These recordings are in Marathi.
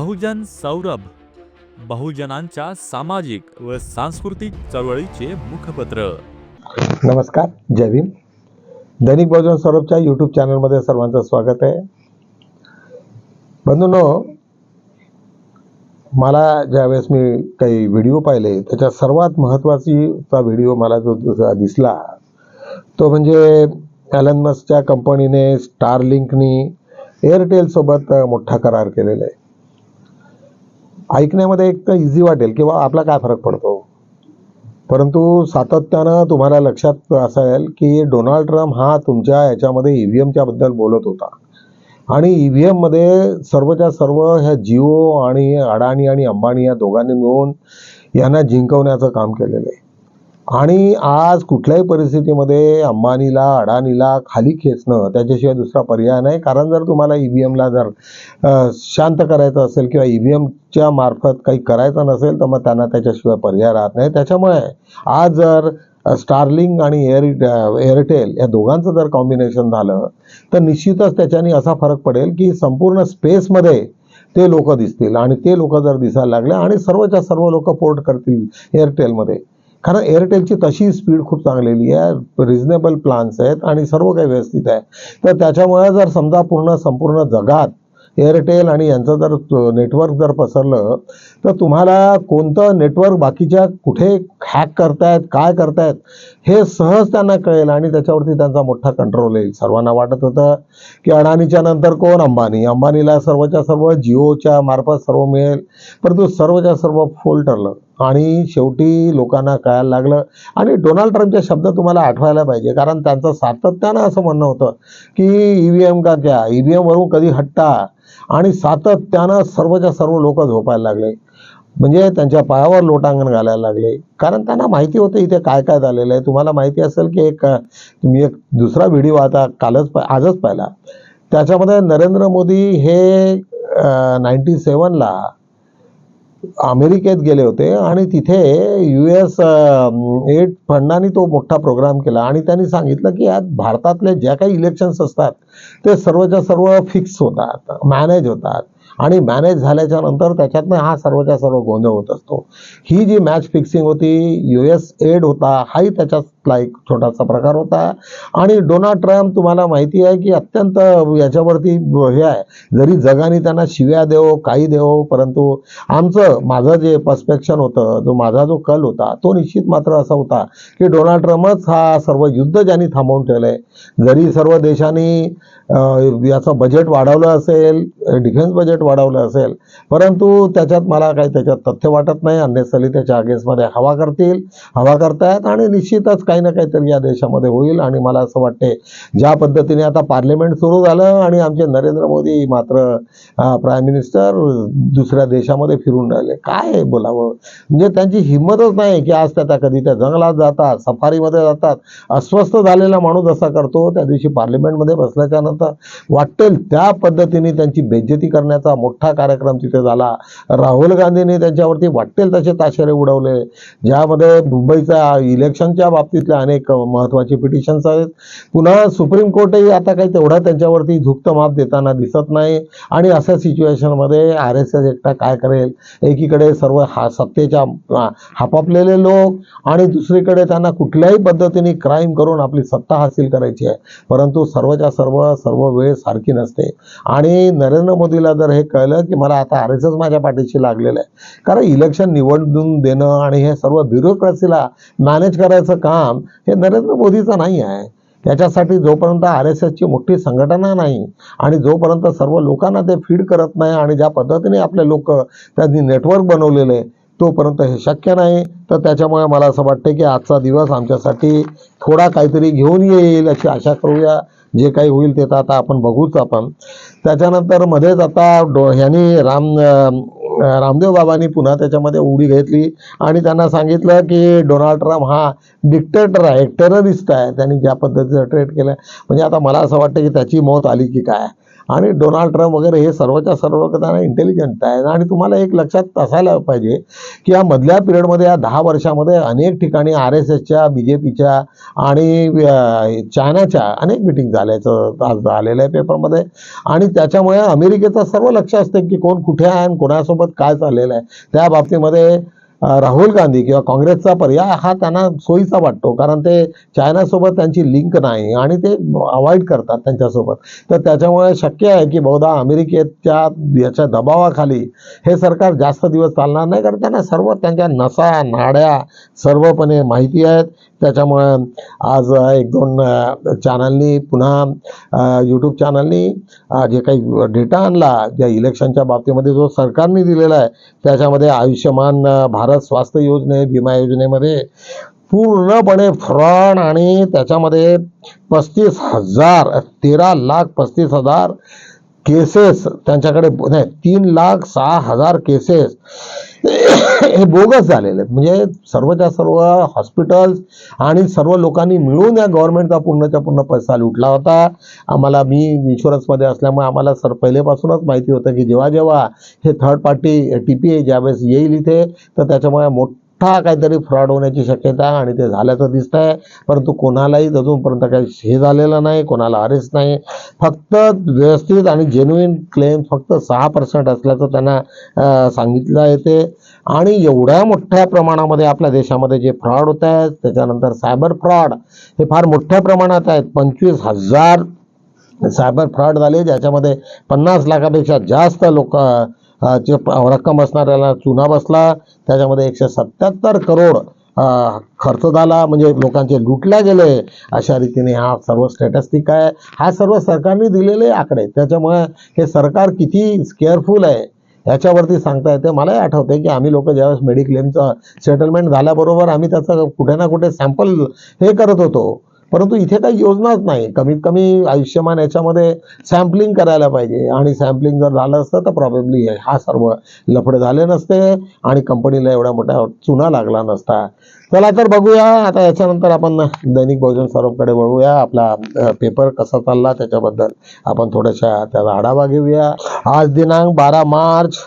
बहुजन सौरभ बहुजनांच्या सामाजिक व सांस्कृतिक चळवळीचे मुखपत्र. नमस्कार जय भीम. दैनिक बहुजन सौरभच्या यूट्यूब चॅनलमध्ये सर्वांचं स्वागत आहे. बंधूनो मला ज्यावेळेस मी काही व्हिडिओ पाहिले त्याच्या सर्वात महत्त्वाचा व्हिडिओ मला जो जो दिसला तो म्हणजे ॲलन मस्कच्या कंपनीने स्टारलिंकनी एअरटेलसोबत मोठा करार केलेला आहे. ऐकण्यामध्ये एक तर इझी वाटेल किंवा आपला काय फरक पडतो? परंतु सातत्यानं तुम्हाला लक्षात असेल की डोनाल्ड ट्रम्प हा तुमच्या याच्यामध्ये ई व्ही एमच्या बद्दल बोलत होता. आणि ई व्ही एममध्ये सर्वच्या सर्व ह्या जिओ आणि अडाणी आणि अंबानी या दोघांनी मिळून यांना जिंकवण्याचं काम केलेलं आहे. आणि आज कुठल्याही परिस्थितीमध्ये अंबानीला अडाणीला खाली खेचणं त्याच्याशिवाय दुसरा पर्याय नाही. कारण जर तुम्हाला ई व्ही एमला जर शांत करायचं असेल किंवा ई व्ही एमच्या मार्फत काही करायचं नसेल तर मग त्यांना त्याच्याशिवाय पर्याय राहत नाही. त्याच्यामुळे आज जर स्टारलिंग आणि एअर एअरटेल या दोघांचं जर कॉम्बिनेशन झालं तर निश्चितच त्याच्याने असा फरक पडेल की संपूर्ण स्पेसमध्ये ते लोक दिसतील. आणि ते लोक जर दिसायला लागले आणि सर्वच्या सर्व लोक पोर्ट करतील एअरटेलमध्ये कारण एअरटेलची तशी स्पीड खूप चांगलेली आहे. रिझनेबल प्लान्स आहेत आणि सर्व काही व्यवस्थित आहे. तर त्याच्यामुळे जर समजा पूर्ण संपूर्ण जगात एअरटेल आणि यांचं जर नेटवर्क जर पसरलं तर तुम्हाला कोणतं नेटवर्क बाकीच्या कुठे हॅक करतायत काय करतायत हे सहज त्यांना कळेल आणि त्याच्यावरती त्यांचा मोठा कंट्रोल येईल. सर्वांना वाटत होतं की अडाणीच्या नंतर कोण अंबानी? अंबानीला सर्वच्या सर्व जिओच्या मार्फत सर्व मिळेल परंतु सर्वच्या सर्व फोल ठरलं. आणि शेवटी लोकांना कळायला लागलं. आणि डोनाल्ड ट्रम्पचे शब्द तुम्हाला आठवायला पाहिजे कारण त्यांचं सातत्यानं असं म्हणणं होतं की ई व्ही एम का क्या? ई व्ही एमवरून कधी हट्टा? आणि सातत्यानं सर्वच्या सर्व लोक झोपायला लागले. म्हणजे त्यांच्या पायावर लोटांगण घालायला लागले. कारण त्यांना माहिती होतं इथे काय काय झालेलं आहे. तुम्हाला माहिती असेल की एक तुम्ही एक दुसरा व्हिडिओ आता कालच आजच पाहिला. त्याच्यामध्ये नरेंद्र मोदी हे नाईन्टी सेवनला अमेरिकेत गेले होते आणि तिथे यू एस एड फंडाने तो मोठा प्रोग्राम केला. आणि त्यांनी सांगितलं की आज भारतातले ज्या काही इलेक्शन्स असतात ते सर्वच्या सर्व फिक्स होतात मॅनेज होतात. आणि मॅनेज झाल्याच्यानंतर त्याच्यातनं हा सर्वच्या सर्व गोंधळ होत असतो. ही जी मॅच फिक्सिंग होती यू एस एड होता हाही त्याच्यातला एक छोटासा प्रकार होता. आणि डोनाल्ड ट्रम्प तुम्हाला माहिती आहे की अत्यंत याच्यावरती हे आहे. जरी जगाने त्यांना शिव्या देव काही देव परंतु आमचं माझं जे पर्स्पेक्शन होतं जो माझा जो कल होता तो निश्चित मात्र असा होता की डोनाल्ड ट्रम्पच हा सर्व युद्ध ज्यांनी थांबवून ठेवलंय जरी सर्व देशांनी याचं बजेट वाढवलं असेल डिफेन्स बजेट वाढवलं असेल. परंतु त्याच्यात मला काही त्याच्यात तथ्य वाटत नाही. अन्यस्थळी त्याच्या अगेन्स्टमध्ये हवा करतील. हवा करतायत आणि निश्चितच काही ना काहीतरी या देशामध्ये होईल. आणि मला असं वाटते ज्या पद्धतीने आता पार्लमेंट सुरू झालं आणि आमचे नरेंद्र मोदी मात्र प्राईम मिनिस्टर दुसऱ्या देशामध्ये फिरून राहिले. काय बोलावं? म्हणजे त्यांची हिंमतच नाही की आज त्या त्या कधी त्या जंगलात जातात सफारीमध्ये जातात. अस्वस्थ झालेला माणूस असा करतो त्या दिवशी पार्लमेंटमध्ये बसल्याच्या नंतर वाटेल त्या पद्धतीने त्यांची बेज्जती करण्याचा मोठा कार्यक्रम तिथे झाला. राहुल गांधींनी त्यांच्यावरती वाटेल तसे ताशेरे उडवले. ज्यामध्ये मुंबईच्या इलेक्शनच्या बाबतीतल्या अनेक महत्त्वाचे पिटिशन्स आहेत. पुन्हा सुप्रीम कोर्टही आता काही तेवढा त्यांच्यावरती झुकतं माप देताना दिसत नाही. आणि अशा सिच्युएशनमध्ये आर एस एस एकटा काय करेल? एकीकडे सर्व हा सत्तेच्या हापापलेले लोक आणि दुसरीकडे त्यांना कुठल्याही पद्धतीने क्राईम करून आपली सत्ता हासिल करायची आहे. परंतु सर्वच्या सर्व सर्व वेळ सारखी नसते. आणि नरेंद्र मोदीला जर हे कळलं की मला आता आर एस एस माझ्या पाठीशी लागलेलं आहे. कारण इलेक्शन निवडून देणं आणि हे सर्व ब्युरोक्रेसीला मॅनेज करायचं काम हे नरेंद्र मोदीचं नाही आहे. त्याच्यासाठी जोपर्यंत आर एस एसची मोठी संघटना नाही आणि जोपर्यंत सर्व लोकांना ते फीड करत नाही आणि ज्या पद्धतीने आपले लोक त्यांनी नेटवर्क बनवलेले तोपर्यंत हे शक्य नाही. तर त्याच्यामुळे मला असं वाटतं की आजचा दिवस आमच्यासाठी थोडा काहीतरी घेऊन येईल अशी आशा करूया. जे काही होईल ते तर आता आपण बघूच आपण. त्याच्यानंतर मध्येच आता डो ह्यांनी राम रामदेव बाबांनी पुन्हा त्याच्यामध्ये उडी घेतली आणि त्यांना सांगितलं की डोनाल्ड ट्रम्प हा डिक्टेटर आहे टेररिस्ट आहे. त्यांनी ज्या पद्धतीचं ट्रेट केलं. म्हणजे आता मला असं वाटतं की त्याची मौत आली की काय? आणि डोनाल्ड ट्रम्प वगैरे हे सर्वच्या सर्व त्यांना इंटेलिजंट आहे. आणि तुम्हाला एक लक्षात असायला पाहिजे की या मधल्या पिरियडमध्ये या दहा वर्षामध्ये अनेक ठिकाणी आर एस एसच्या बी जे पीच्या आणि चायनाच्या अनेक मिटिंग झाल्याचं आज आलेलं आहे पेपरमध्ये आणि त्याच्यामुळे अमेरिकेचं सर्व लक्ष असतं की कोण कुठे आहे आणि कोणासोबत काय चाललेलं आहे. त्या बाबतीमध्ये राहुल गांधी किंवा काँग्रेसचा पर्याय हा त्यांना सोयीचा वाटतो. कारण ते चायनासोबत त्यांची लिंक नाही आणि ते अवॉइड करतात त्यांच्यासोबत. तर त्याच्यामुळे शक्य आहे की बहुधा अमेरिकेच्या याच्या दबावाखाली हे सरकार जास्त दिवस चालणार नाही. कारण त्यांना सर्व त्यांच्या नसा नाड्या सर्वपणे माहिती आहेत. त्याच्यामुळे आज एक दोन चॅनलनी पुन्हा यूट्यूब चॅनलनी जे काही डेटा आणला ज्या इलेक्शनच्या बाबतीमध्ये जो सरकारने दिलेला आहे त्याच्यामध्ये आयुष्यमान भारत स्वास्थ्य योजने विमा योजनेमध्ये पूर्णपणे फ्रॉड आणि त्याच्यामध्ये पस्तीस हजार तेरा लाख पस्तीस हजार केसेस त्यांच्याकडे नाही तीन लाख सहा हजार केसेस हे बोगस झालेले आहेत. म्हणजे सर्वच्या सर्व हॉस्पिटल्स आणि सर्व लोकांनी मिळून या गव्हर्नमेंटचा पूर्णच्या पूर्ण पैसा लुटला होता. आम्हाला मी इन्शुरन्समध्ये असल्यामुळे आम्हाला सर पहिलेपासूनच माहिती होतं की जेव्हा जेव्हा हे third party T P A ज्यावेळेस येईल इथे तर त्याच्यामुळे मोठ काहीतरी फ्रॉड होण्याची शक्यता आहे आणि ते झाल्याचं दिसत आहे परंतु कोणालाही अजूनपर्यंत काही हे झालेलं नाही कोणाला अरेस्ट नाही. फक्त व्यवस्थित आणि जेन्युइन क्लेम फक्त सहा पर्सेंट असल्याचं त्यांना सांगितलं येते आणि एवढ्या मोठ्या प्रमाणामध्ये आपल्या देशामध्ये जे फ्रॉड होत आहेत त्याच्यानंतर सायबर फ्रॉड हे फार मोठ्या प्रमाणात आहेत. पंचवीस हजार सायबर फ्रॉड झाले ज्याच्यामध्ये पन्नास लाखापेक्षा जास्त लोक चे रक्कम असणाऱ्याला चुना बसला त्याच्यामध्ये एकशे सत्याहत्तर करोड खर्च झाला. म्हणजे लोकांचे लुटल्या गेले. अशा रीतीने हा सर्व स्टॅटिस्टिक आहे. हा सर्व सरकारने दिलेले आकडे. त्याच्यामुळे हे सरकार किती केअरफुल आहे याच्यावरती सांगता येते. मलाही आठवते की आम्ही लोक ज्यावेळेस मेडिक्लेमचं सेटलमेंट झाल्याबरोबर आम्ही त्याचं कुठे ना कुठे सॅम्पल हे करत होतो. परंतु इथे काही योजनाच नाही. कमीत कमी आयुष्यमान याच्यामध्ये सॅम्पलिंग करायला पाहिजे. आणि सॅम्पलिंग जर झालं असतं तर प्रॉब्लेमली हा सर्व लफडे झाले नसते आणि कंपनीला एवढ्या मोठ्या चुना लागला नसता. चला तर बघूया. आता याच्यानंतर आपण दैनिक बहुजन स्वरूपकडे वळूया. आपला पेपर कसा चालला त्याच्याबद्दल आपण थोड्याशा त्याचा आढावा घेऊया. आज दिनांक बारा मार्च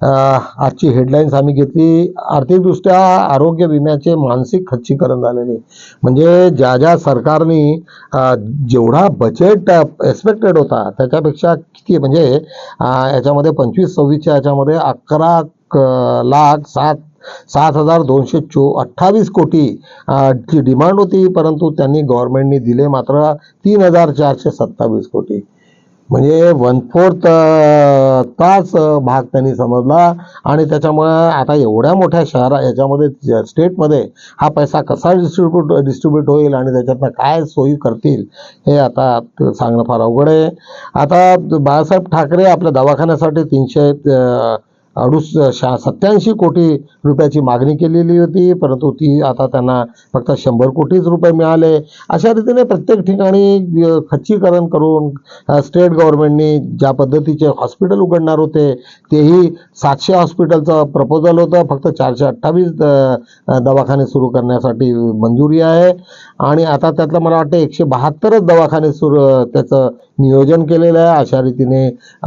आजची हेडलाईन्स आम्ही घेतली. आर्थिकदृष्ट्या आरोग्य विम्याचे मानसिक खच्चीकरण झालेले. म्हणजे ज्या ज्या सरकारने जेवढा बजेट एक्सपेक्टेड होता त्याच्यापेक्षा किती? म्हणजे याच्यामध्ये पंचवीस सव्वीसच्या याच्यामध्ये अकरा लाख सात सात हजार दोनशे चो अठ्ठावीस कोटी ची डिमांड होती. परंतु त्यांनी गव्हर्नमेंटनी दिले मात्र तीन हजार चारशे सत्तावीस कोटी. म्हणजे वन फोर्थ तास भाग त्यांनी समजला. आणि त्याच्यामुळे आता एवढ्या मोठ्या शहरा याच्यामध्ये स्टेटमध्ये हा पैसा कसा डिस्ट्रीब्यूट डिस्ट्रीब्यूट होईल आणि त्याच्यातनं काय सोयी करतील हे आता सांगणं फार अवघड आहे. आता बाळासाहेब ठाकरे आपल्या दवाखान्यासाठी तीनशे अडूस शा सत्याऐंशी कोटी रुपयाची मागणी केलेली होती परंतु ती आता त्यांना फक्त शंभर कोटीच रुपये मिळाले. अशा रीतीने प्रत्येक ठिकाणी खच्चीकरण करून स्टेट गव्हर्नमेंटनी ज्या पद्धतीचे हॉस्पिटल उघडणार होते तेही सातशे हॉस्पिटलचं प्रपोजल होतं. फक्त चारशे अठ्ठावीस दवाखाने सुरू करण्यासाठी मंजुरी आहे. आणि आता त्यातलं मला वाटतं एकशे बहात्तरच दवाखाने सुरू त्याचं नियोजन केलेलं आहे. अशा रीतीने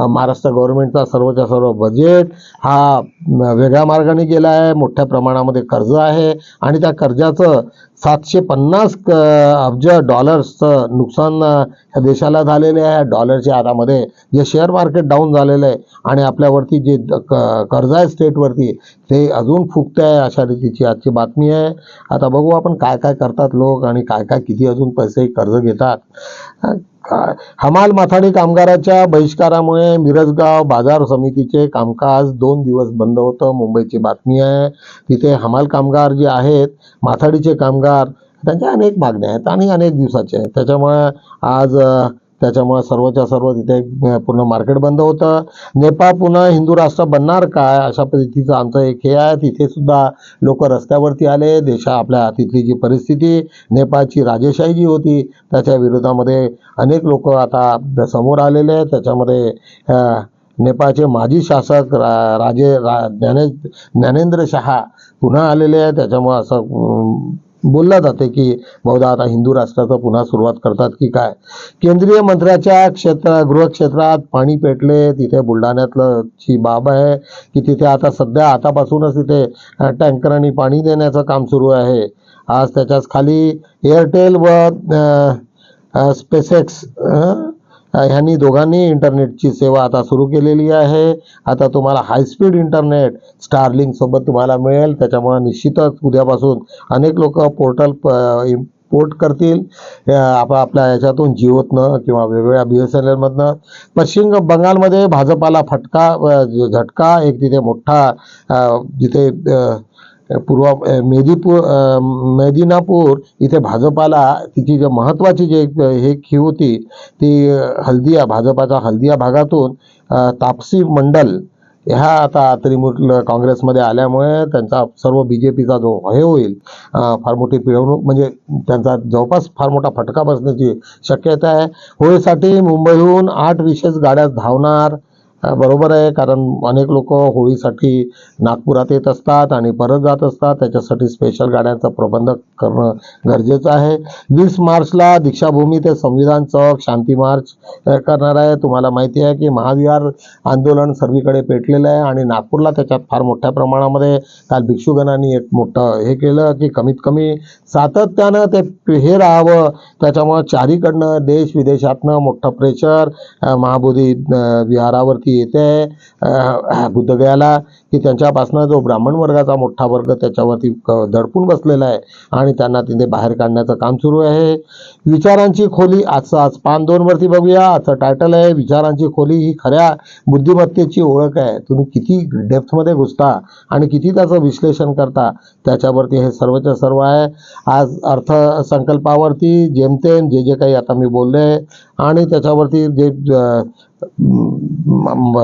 महाराष्ट्र गव्हर्नमेंटचा सर्वच्या सर्व बजेट हा वेगळ्या मार्गाने गेला आहे. मोठ्या प्रमाणामध्ये कर्ज आहे. आणि त्या कर्जाचं सातशे पन्नास क अब्ज डॉलर्सचं नुकसान ह्या देशाला झालेले आहे. डॉलरच्या आधामध्ये जे शेअर मार्केट डाऊन झालेलं आहे आणि आपल्यावरती जे क- कर्ज आहे स्टेटवरती ते अजून फुगतं आहे अशा रीतीची आजची बातमी आहे. आता बघू आपण काय काय करतात लोक आणि काय काय किती अजून पैसे कर्ज घेतात. हमाल माथाडी कामगाराच्या बहिष्कारामुळे मिरजगाव बाजार समितीचे कामकाज दोन दिवस बंद होतं मुंबईची बातमी आहे. तिथे हमाल कामगार जे आहेत माथाडीचे कामगार त्यांच्या अनेक मागण्या आहेत आणि अनेक दिवसाचे आहेत. त्याच्यामुळे आज त्याच्यामुळे सर्वच्या सर्व तिथे पूर्ण मार्केट बंद होतं. नेपाळ पुन्हा हिंदू राष्ट्र बनणार काय? अशा पद्धतीचं आमचं एक हे आहे. तिथे सुद्धा लोक रस्त्यावरती आले. देशा आपल्या तिथली जी परिस्थिती नेपाळची राजेशाही जी होती त्याच्या विरोधामध्ये अनेक लोक आता समोर आलेले आहेत. त्याच्यामध्ये नेपाळचे माजी शासक रा राजे रा ज्ञाने ज्ञानेंद्र शहा पुन्हा आलेले आहेत. त्याच्यामुळे असं बोललं जाते की बहुधा आता हिंदू राष्ट्राचं पुन्हा सुरुवात करतात की काय? केंद्रीय मंत्र्याच्या क्षेत्र गृह क्षेत्रात पाणी पेटले तिथे बुलढाण्यातलं ची बाब आहे की तिथे आता सध्या आतापासूनच तिथे टँकरांनी पाणी देण्याचं काम सुरू आहे. आज त्याच्याच खाली एअरटेल व स्पेसेक्स ह्यांनी दोघांनी इंटरनेटची सेवा आता सुरू केलेली आहे. आता तुम्हाला हायस्पीड इंटरनेट स्टारलिंकसोबत तुम्हाला मिळेल. त्याच्यामुळे निश्चितच उद्यापासून अनेक लोक पोर्टल पोर्ट करतील. आप आपल्या याच्यातून जिओतनं किंवा वेगवेगळ्या बी एस एन एलमधनं पश्चिम बंगालमध्ये भाजपाला फटका झटका एक तिथे मोठा जिथे पूर्व मेदीपूर मेदिनापूर इथे भाजपाला तिची जे महत्त्वाची जे हे खी होती ती हल्दिया भाजपाच्या हल्दिया भागातून तापसी मंडल ह्या आता तृणमूल काँग्रेसमध्ये आल्यामुळे त्यांचा सर्व बी जे पीचा जो हे होईल फार मोठी पिळवणूक म्हणजे त्यांचा जवळपास फार मोठा फटका बसण्याची शक्यता आहे. होळीसाठी मुंबईहून आठ विशेष गाड्या धावणार बरोबर आहे कारण अनेक लोक होळीसाठी नागपुरात येत असतात आणि परत जात असतात. त्याच्यासाठी स्पेशल गाड्यांचा प्रबंध करणं गरजेचं आहे. वीस मार्चला दीक्षाभूमी ते संविधान चौक शांती मार्च करणार आहे. तुम्हाला माहिती आहे की महाविहार आंदोलन सर्वीकडे पेटलेलं आहे आणि नागपूरला त्याच्यात फार मोठ्या प्रमाणामध्ये काल भिक्षुगणांनी एक मोठं हे केलं की कमीत कमी सातत्यानं ते हे राहावं. त्याच्यामुळं चारीकडनं देश विदेशातनं मोठं प्रेशर महाबोधी विहारावरती विहारावरती येते बुद्धगयाला की त्यांच्यापासनं जो ब्राह्मण वर्गाचा मोठा वर्ग त्याच्यावरती दडपून बसलेला आहे आणि त्यांना तिथे बाहेर काढण्याचं काम सुरू आहे. विचारांची खोली आजचं आज पान दोन वरती बघूया. आजचं टायटल आहे विचारांची खोली ही खऱ्या बुद्धिमत्तेची ओळख आहे. तुम्ही किती डेप्थमध्ये घुसता आणि किती त्याचं विश्लेषण करता त्याच्यावरती हे सर्वच्या सर्व आहे. आज अर्थसंकल्पावरती जेमतेम जे जे काही आता मी बोलले आणि त्याच्यावरती जे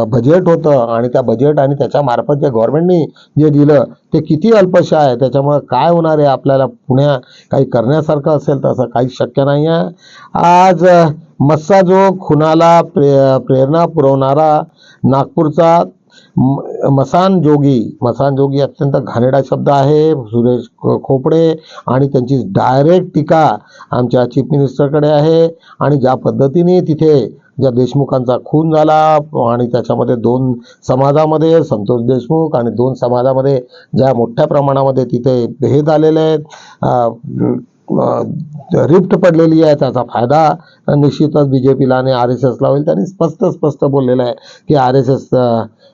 बजेट होतं आणि त्या बजेट आणि त्याच्या मार्फत जे गव्हर्नमेंटनी जे दिलं ते किती अल्पशा आहे? त्याच्यामुळं काय होणार आहे आपल्याला पुण्या? काही करण्यासारखं असेल तर असं शक्य नाही आहे आज मस्सा जो खुनाला प्रे प्रेरणा पुरवणारा नागपूरचा मसान जोगी. मसान जोगी अत्यंत घाणेरडा शब्द आहे. सुरेश खोपडे आणि त्यांची डायरेक्ट टीका आमच्या चीफ मिनिस्टरकडे आहे. आणि ज्या पद्धतीने तिथे ज्या देशमुखांचा खून झाला आणि त्याच्यामध्ये दोन समाजामध्ये संतोष देशमुख आणि दोन समाजामध्ये ज्या मोठ्या प्रमाणामध्ये तिथे हे झालेले आहेत रिफ्ट पडलेली आहे त्याचा फायदा निश्चितच बी जे पीला आणि आर एस एसला होईल. त्यांनी स्पष्ट स्पष्ट बोललेलं आहे की आर एस एस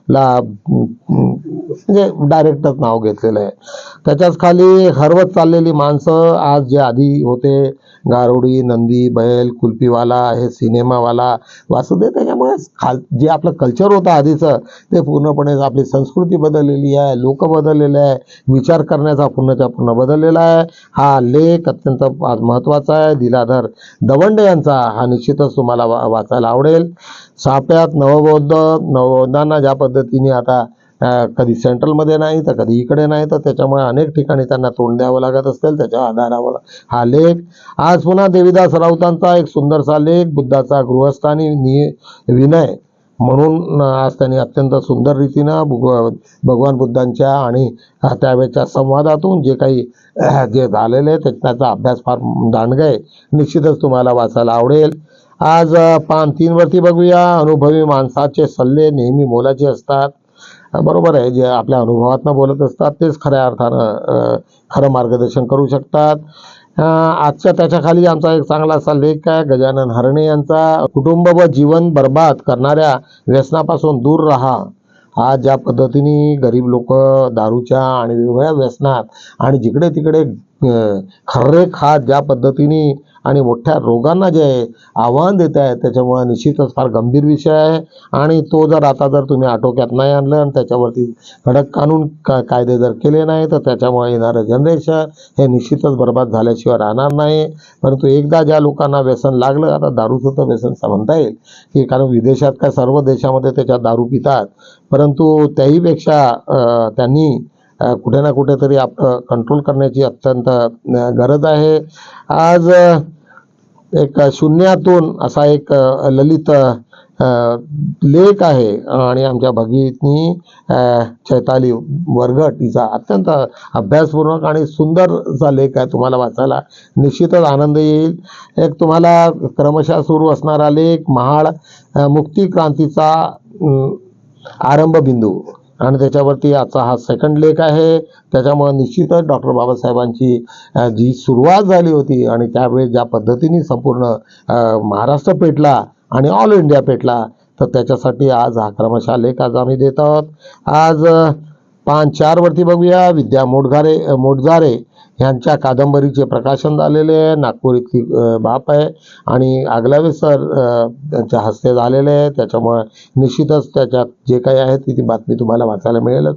ला म्हणजे डायरेक्टच नाव घेतलेलं आहे. त्याच्याच खाली हरवत चाललेली माणसं आज जे आधी होते गारुडी नंदी बैल कुल्फीवाला हे सिनेमावाला वासुदेव त्याच्यामुळे खाल जे आपलं कल्चर होतं आधीचं ते पूर्णपणे आपली संस्कृती बदललेली आहे लोक बदललेले आहे विचार करण्याचा पूर्णच्या पूर्ण बदललेला आहे. हा लेख अत्यंत आज महत्त्वाचा आहे. दिलाधर दवंडे यांचा हा निश्चितच तुम्हाला वा वाचायला आवडेल. साप्यात नवबौद्ध नवबौद्धांना ज्या पद्धतीने आता कधी सेंट्रलमध्ये नाही तर कधी इकडे नाही तर त्याच्यामुळे अनेक ठिकाणी त्यांना तोंड द्यावं लागत असेल त्याच्या आधारावर हा लेख. आज पुन्हा देवीदास राऊतांचा एक सुंदरसा लेख बुद्धाचा गृहस्थानी नि विनय. म्हणून आज त्यांनी अत्यंत सुंदर रीतीनं भुग- भगवान बुद्धांच्या आणि त्यावेळेच्या संवादातून जे काही जे झालेले आहे त्याचा अभ्यास फार दांडगा आहे. निश्चितच तुम्हाला वाचायला आवडेल. आज पान तीनवरती बघूया. अनुभवी माणसाचे सल्ले नेहमी मोलाचे असतात. बरोबर आहे जे आपल्या अनुभवातनं बोलत असतात तेच खऱ्या अर्थानं खरं मार्गदर्शन करू शकतात. आजच्या त्याच्याखाली आमचा एक चांगला असा लेख आहे गजानन हरणे यांचा कुटुंब व जीवन बर्बाद करणाऱ्या व्यसनापासून दूर राहा. आज ज्या पद्धतीने गरीब लोक दारूच्या आणि वेगवेगळ्या व्यसनात आणि जिकडे तिकडे खर्रे खात ज्या पद्धतीने आणि मोठ्या रोगांना जे आव्हान देत आहे त्याच्यामुळे निश्चितच फार गंभीर विषय आहे. आणि तो जर आता जर तुम्ही आटोक्यात नाही आणलं आणि त्याच्यावरती कडक कानून का कायदे जर केले नाही तर त्याच्यामुळे येणारं जनरेशन हे निश्चितच बर्बाद झाल्याशिवाय राहणार नाही. परंतु एकदा ज्या लोकांना व्यसन लागलं आता दारूचं तर व्यसन म्हणता येईल. की कारण विदेशात काय सर्व देशामध्ये त्याच्यात दारू पितात. परंतु त्याहीपेक्षा त्यांनी कुठे ना कुठेतरी आपलं कंट्रोल करण्याची अत्यंत गरज आहे. आज एक शून्यातून असा एक ललित लेख आहे आणि आमच्या भगिनी चैताली वरगट हिचा अत्यंत अभ्यासपूर्वक आणि सुंदरचा लेख आहे. तुम्हाला वाचायला निश्चितच आनंद येईल. एक तुम्हाला क्रमशः सुरू असणारा लेख महाळ मुक्ती क्रांतीचा आरंभ बिंदू आणि त्याच्यावरती आजचा हा सेकंड लेख आहे. त्याच्यामुळे निश्चितच डॉक्टर बाबासाहेबांची जी सुरुवात झाली होती आणि त्यावेळेस ज्या पद्धतीने संपूर्ण महाराष्ट्र पेटला आणि ऑल इंडिया पेटला तर त्याच्यासाठी आज हा क्रमशः लेख आज आम्ही देत आहोत. आज पान चार वरती बघूया. विद्या मोटघारे मोटजारे ह्यांच्या यांच्या कादंबरीचे प्रकाशन झालेले आहे. नागपूर इथली बाप आहे. आणि आगलावे सर त्यांच्या हस्ते झालेले आहे. त्याच्यामुळे निश्चितच त्याच्यात जे काही आहे ती ती बातमी तुम्हाला वाचायला मिळेलच.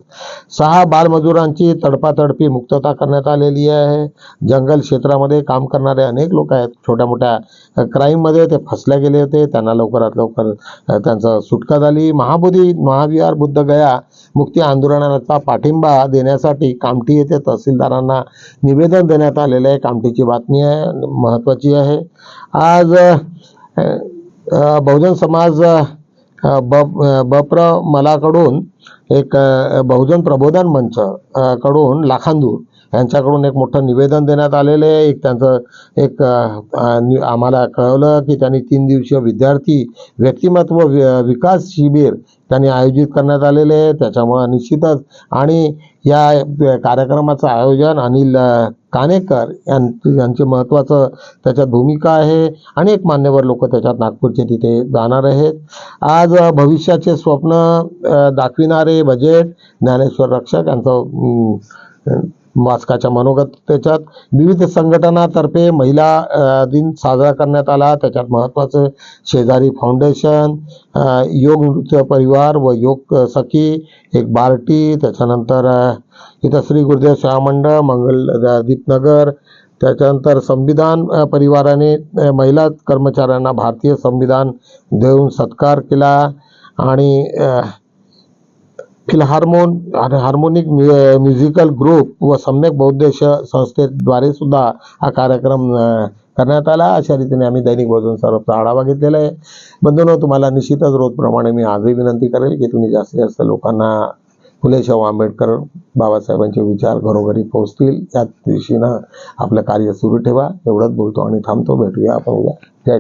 सहा बालमजुरांची तडपातडपी मुक्तता करण्यात आलेली आहे. जंगल क्षेत्रामध्ये काम करणारे अनेक लोक आहेत. छोट्या मोठ्या क्राईममध्ये ते फसले गेले होते. त्यांना लवकरात लवकर त्यांचं सुटका झाली. महाबोधी महाविहार बुद्ध गया मुक्ती आंदोलनाचा पाठिंबा देण्यासाठी कामठी येथे तहसीलदारांना निवेदन देण्यात आलेलं आहे. कामठीची बातमी आहे महत्त्वाची आहे. आज बहुजन समाज ब बप्र मलाकडून एक बहुजन प्रबोधन मंच कडून लाखांदूर यांच्याकडून एक मोठं निवेदन देण्यात आलेलं आहे. एक त्यांचं एक आम्हाला कळवलं की त्यांनी तीन दिवसीय विद्यार्थी व्यक्तिमत्व विकास शिबिर त्यांनी आयोजित करण्यात आलेले आहे. त्याच्यामुळं निश्चितच आणि या कार्यक्रमाचं आयोजन अनिल कानेकर यां- यांचे महत्त्वाचं त्याच्यात भूमिका आहे. अनेक मान्यवर लोक त्याच्यात नागपूरचे तिथे जाणार आहेत. आज भविष्याचे स्वप्न दाखविणारे बजेट ज्ञानेश्वर रक्षक यांचं मास्काच्या मनोगत त्याच्यात विविध संघटनातर्फे महिला दिन साजरा करण्यात आला. त्याच्यात महत्त्वाचं शेजारी फाउंडेशन योग नृत्य परिवार व योग सखी एक बार्टी त्याच्यानंतर इथं श्री गुरुदेव सेवा मंडळ मंगल दीपनगर त्याच्यानंतर संविधान परिवाराने महिला कर्मचाऱ्यांना भारतीय संविधान देऊन सत्कार केला. आणि फिलहार्मोन हार्मोनिक म्युझिकल ग्रुप व सम्यक बौद्ध संस्थेद्वारे सुद्धा हा कार्यक्रम uh, करण्यात आला. अशा रीतीने आम्ही दैनिक भोजन सर्वचा आढावा घेतलेला आहे. बंधूंनो तुम्हाला निश्चितच रोजप्रमाणे मी आजही विनंती करेल की तुम्ही जास्तीत जास्त लोकांना फुले शाहू आंबेडकर बाबासाहेबांचे विचार घरोघरी पोहोचतील. या दिशेनं आपलं कार्य सुरू ठेवा. एवढंच बोलतो आणि थांबतो. भेटूया आपण उद्या.